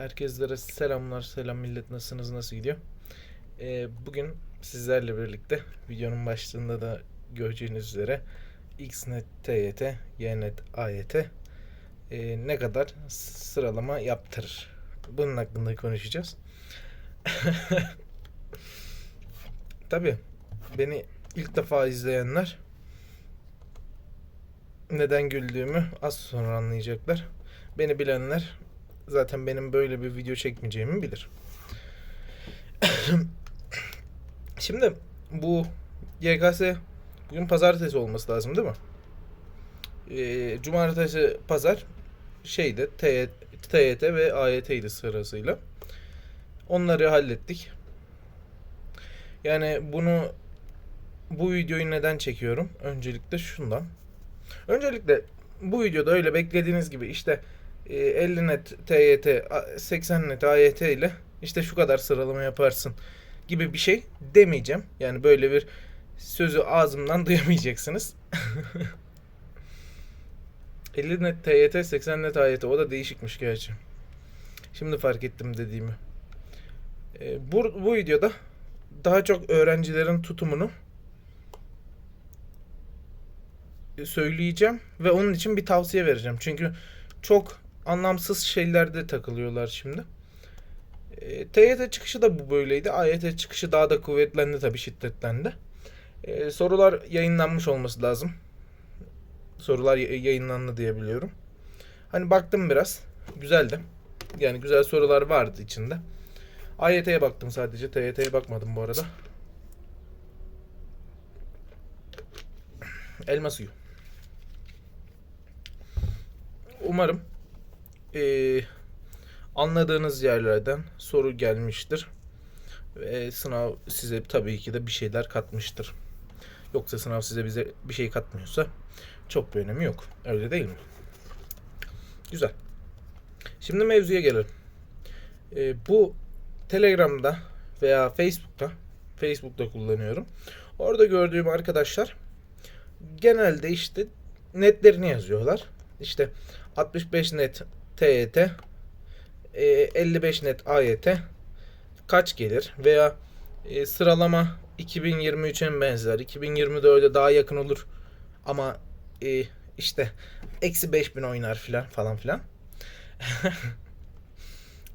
Herkeslere selamlar, selam millet nasılsınız, nasıl gidiyor? Ee, bugün sizlerle birlikte videonun başlığında da göreceğiniz üzere XNET TYT, YNET AYT e, ne kadar sıralama yaptırır? Bunun hakkında konuşacağız. Tabii beni ilk defa izleyenler neden güldüğümü az sonra anlayacaklar. Beni bilenler zaten benim böyle bir video çekmeyeceğimi bilir. Şimdi bu YKS bugün pazartesi olması lazım değil mi? Ee, cumartesi pazar şeyde TYT, TYT ve AYT'ydi sırasıyla. Onları hallettik. Yani bunu bu videoyu neden çekiyorum? Öncelikle şundan. Öncelikle bu videoda öyle beklediğiniz gibi işte 50 net TYT, a- 80 net AYT ile işte şu kadar sıralama yaparsın gibi bir şey demeyeceğim. Yani böyle bir sözü ağzımdan duyamayacaksınız. 50 net TYT, 80 net AYT o da değişikmiş gerçi. Şimdi fark ettim dediğimi. E, bu, bu videoda daha çok öğrencilerin tutumunu söyleyeceğim ve onun için bir tavsiye vereceğim. Çünkü çok anlamsız şeylerde takılıyorlar şimdi. E, TYT çıkışı da bu böyleydi. AYT çıkışı daha da kuvvetlendi tabii şiddetlendi. E, sorular yayınlanmış olması lazım. Sorular yayınlandı diye biliyorum. Hani baktım biraz. Güzeldi. Yani güzel sorular vardı içinde. AYT'ye baktım sadece. TYT'ye bakmadım bu arada. Elma suyu. Umarım eee, anladığınız yerlerden soru gelmiştir. Ve sınav size tabii ki de bir şeyler katmıştır. Yoksa sınav size bize bir şey katmıyorsa çok bir önemi yok. Öyle değil mi? Güzel. Şimdi mevzuya gelelim. Eee, bu Telegram'da veya Facebook'ta Facebook'ta kullanıyorum. Orada gördüğüm arkadaşlar genelde işte netlerini yazıyorlar. İşte 65 net TYT, e, 55 net AYT kaç gelir veya e, sıralama 2023'e mi benzer, 2024'e daha yakın olur ama e, işte eksi 5000 oynar filan falan filan.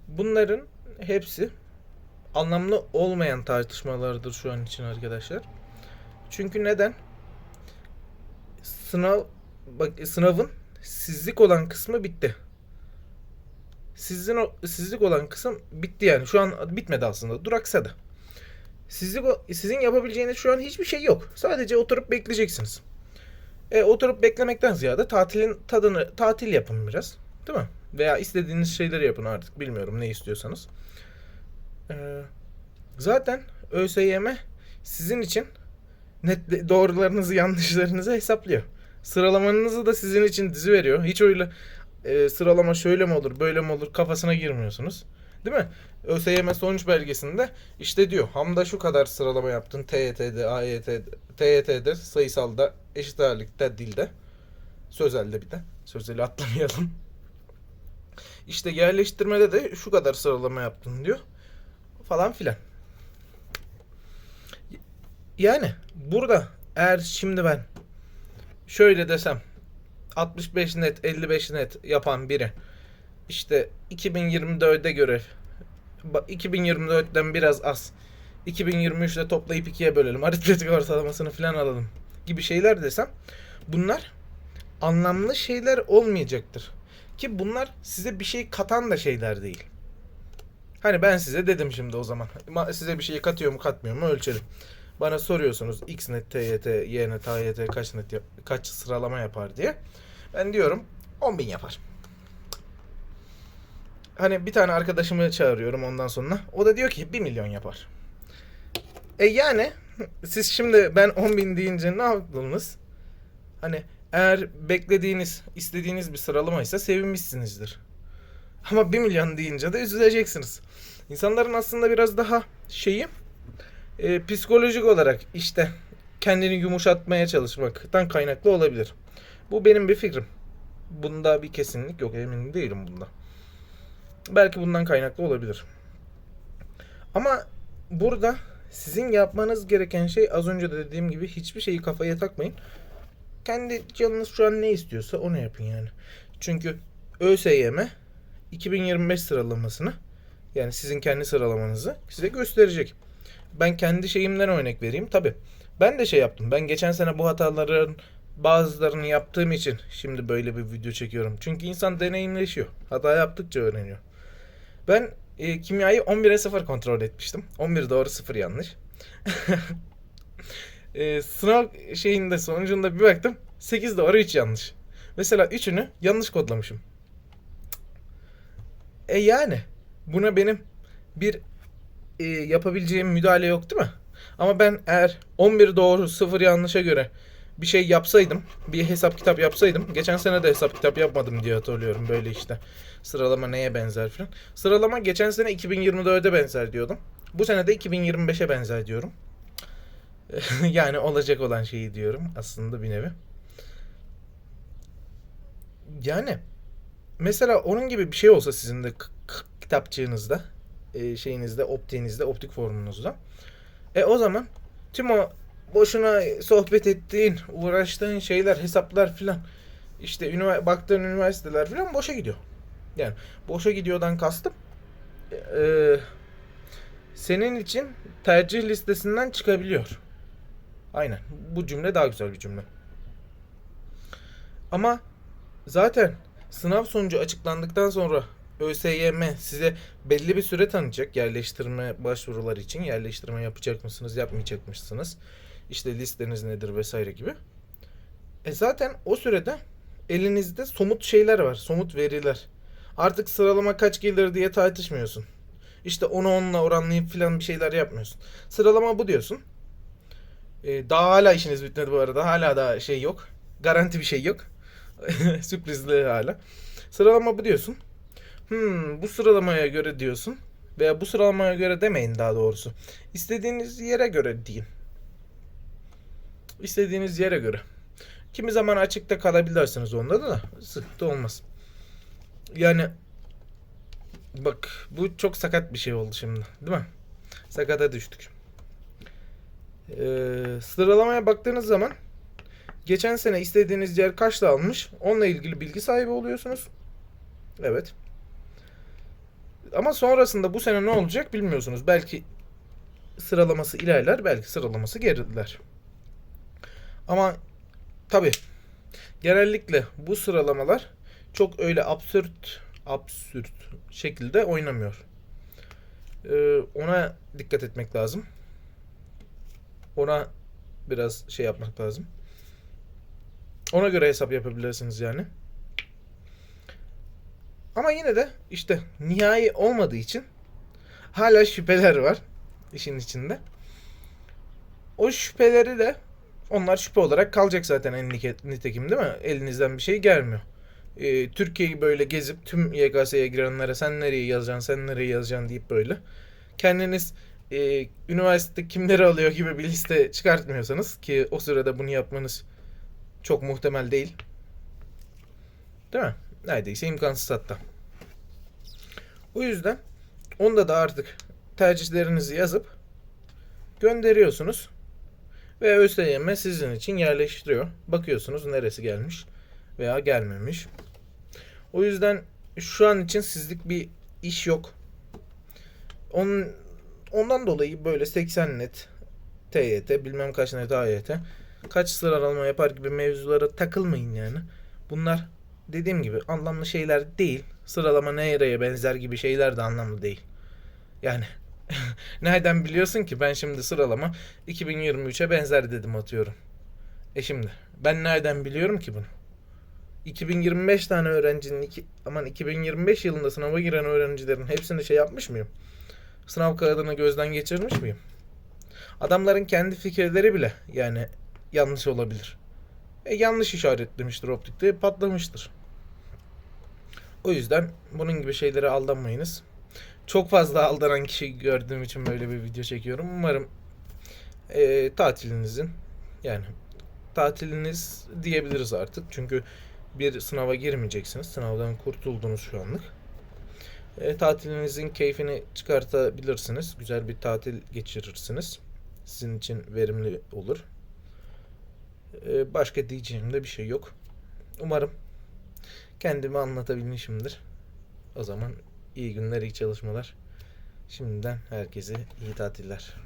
Bunların hepsi anlamlı olmayan tartışmalardır şu an için arkadaşlar. Çünkü neden? Sınav bak sınavın sizlik olan kısmı bitti. Sizin o sizlik olan kısım bitti yani. Şu an bitmedi aslında. Duraksadı. Sizlik sizin yapabileceğiniz şu an hiçbir şey yok. Sadece oturup bekleyeceksiniz. E, oturup beklemekten ziyade tatilin tadını tatil yapın biraz. Değil mi? Veya istediğiniz şeyleri yapın artık. Bilmiyorum ne istiyorsanız. Ee, zaten ÖSYM sizin için net doğrularınızı yanlışlarınızı hesaplıyor. Sıralamanızı da sizin için dizi veriyor. Hiç öyle e, sıralama şöyle mi olur böyle mi olur kafasına girmiyorsunuz. Değil mi? ÖSYM sonuç belgesinde işte diyor Hamda şu kadar sıralama yaptın TYT'de, AYT'de, TYT'de, sayısalda, eşit ağırlıkta, dilde, sözelde bir de. Sözeli atlamayalım. İşte yerleştirmede de şu kadar sıralama yaptın diyor. Falan filan. Yani burada eğer şimdi ben şöyle desem 65 net 55 net yapan biri işte 2024'e göre ba- 2024'ten biraz az 2023'te toplayıp ikiye bölelim aritmetik ortalamasını falan alalım gibi şeyler desem bunlar anlamlı şeyler olmayacaktır. Ki bunlar size bir şey katan da şeyler değil. Hani ben size dedim şimdi o zaman. Ma- Size bir şey katıyor mu katmıyor mu ölçelim. Bana soruyorsunuz X net, TYT, Y net, AYT kaç net kaç sıralama yapar diye. Ben diyorum 10.000 yapar. Hani bir tane arkadaşımı çağırıyorum ondan sonra. O da diyor ki 1 milyon yapar. E yani siz şimdi ben 10.000 deyince ne yaptınız? Hani eğer beklediğiniz, istediğiniz bir sıralamaysa sevinmişsinizdir. Ama 1 milyon deyince de üzüleceksiniz. İnsanların aslında biraz daha şeyi e, psikolojik olarak işte kendini yumuşatmaya çalışmaktan kaynaklı olabilir. Bu benim bir fikrim. Bunda bir kesinlik yok. Emin değilim bunda. Belki bundan kaynaklı olabilir. Ama burada sizin yapmanız gereken şey az önce de dediğim gibi hiçbir şeyi kafaya takmayın. Kendi canınız şu an ne istiyorsa onu yapın yani. Çünkü ÖSYM 2025 sıralamasını yani sizin kendi sıralamanızı size gösterecek. Ben kendi şeyimden örnek vereyim. Tabi ben de şey yaptım. Ben geçen sene bu hataların bazılarını yaptığım için şimdi böyle bir video çekiyorum. Çünkü insan deneyimleşiyor. Hata yaptıkça öğreniyor. Ben e, kimyayı 11'e 0 kontrol etmiştim. 11 doğru 0 yanlış. e, sınav şeyinde sonucunda bir baktım 8 doğru 3 yanlış. Mesela 3'ünü yanlış kodlamışım. E yani buna benim bir e, yapabileceğim müdahale yok değil mi? Ama ben eğer 11 doğru 0 yanlışa göre bir şey yapsaydım, bir hesap kitap yapsaydım. Geçen sene de hesap kitap yapmadım diye hatırlıyorum böyle işte. Sıralama neye benzer falan. Sıralama geçen sene 2024'e benzer diyordum. Bu sene de 2025'e benzer diyorum. yani olacak olan şeyi diyorum aslında bir nevi. Yani mesela onun gibi bir şey olsa sizin de kitapçığınızda, e, şeyinizde, optiğinizde, optik formunuzda. E o zaman tüm o boşuna sohbet ettiğin, uğraştığın şeyler, hesaplar filan işte ünivers- baktığın üniversiteler filan boşa gidiyor. Yani boşa gidiyordan kastım e, senin için tercih listesinden çıkabiliyor. Aynen. Bu cümle daha güzel bir cümle. Ama zaten sınav sonucu açıklandıktan sonra ÖSYM size belli bir süre tanıyacak yerleştirme başvuruları için. Yerleştirme yapacak mısınız, yapmayacak mısınız? İşte listeniz nedir vesaire gibi. E zaten o sürede elinizde somut şeyler var, somut veriler. Artık sıralama kaç gelir diye tartışmıyorsun. İşte onu onunla oranlayıp filan bir şeyler yapmıyorsun. Sıralama bu diyorsun. E, daha hala işiniz bitmedi bu arada. Hala da şey yok. Garanti bir şey yok. Sürprizli hala. Sıralama bu diyorsun. Hmm, bu sıralamaya göre diyorsun. Veya bu sıralamaya göre demeyin daha doğrusu. İstediğiniz yere göre deyin. İstediğiniz yere göre. Kimi zaman açıkta kalabilirsiniz onda da sıkıntı olmaz. Yani bak bu çok sakat bir şey oldu şimdi değil mi? Sakata düştük. Ee, sıralamaya baktığınız zaman geçen sene istediğiniz yer kaçta almış onunla ilgili bilgi sahibi oluyorsunuz. Evet. Ama sonrasında bu sene ne olacak bilmiyorsunuz. Belki sıralaması ilerler, belki sıralaması geriler. Ama tabi genellikle bu sıralamalar çok öyle absürt absürt şekilde oynamıyor. Ee, ona dikkat etmek lazım. Ona biraz şey yapmak lazım. Ona göre hesap yapabilirsiniz yani. Ama yine de işte nihai olmadığı için hala şüpheler var işin içinde. O şüpheleri de onlar şüphe olarak kalacak zaten en nitekim değil mi? Elinizden bir şey gelmiyor. Ee, Türkiye'yi böyle gezip tüm YKS'ye girenlere sen nereye yazacaksın, sen nereye yazacaksın deyip böyle kendiniz e, üniversite kimleri alıyor gibi bir liste çıkartmıyorsanız ki o sırada bunu yapmanız çok muhtemel değil. Değil mi? Neredeyse imkansız hatta. O yüzden onda da artık tercihlerinizi yazıp gönderiyorsunuz. Ve ÖSYM sizin için yerleştiriyor. Bakıyorsunuz neresi gelmiş veya gelmemiş. O yüzden şu an için sizlik bir iş yok. Onun, ondan dolayı böyle 80 net TYT bilmem kaç net AYT kaç sıralama yapar gibi mevzulara takılmayın yani. Bunlar dediğim gibi anlamlı şeyler değil. Sıralama nereye benzer gibi şeyler de anlamlı değil. Yani nereden biliyorsun ki ben şimdi sıralama 2023'e benzer dedim atıyorum. E şimdi ben nereden biliyorum ki bunu? 2025 tane öğrencinin iki, aman 2025 yılında sınava giren öğrencilerin hepsini şey yapmış mıyım? Sınav kağıdını gözden geçirmiş miyim? Adamların kendi fikirleri bile yani yanlış olabilir. E, yanlış işaretlemiştir optikte patlamıştır. O yüzden bunun gibi şeylere aldanmayınız. Çok fazla aldanan kişi gördüğüm için böyle bir video çekiyorum. Umarım e, tatilinizin yani tatiliniz diyebiliriz artık. Çünkü bir sınava girmeyeceksiniz. Sınavdan kurtuldunuz şu anlık. E, tatilinizin keyfini çıkartabilirsiniz. Güzel bir tatil geçirirsiniz. Sizin için verimli olur. E, başka diyeceğim de bir şey yok. Umarım kendimi anlatabilmişimdir. O zaman iyi günler, iyi çalışmalar. Şimdiden herkese iyi tatiller.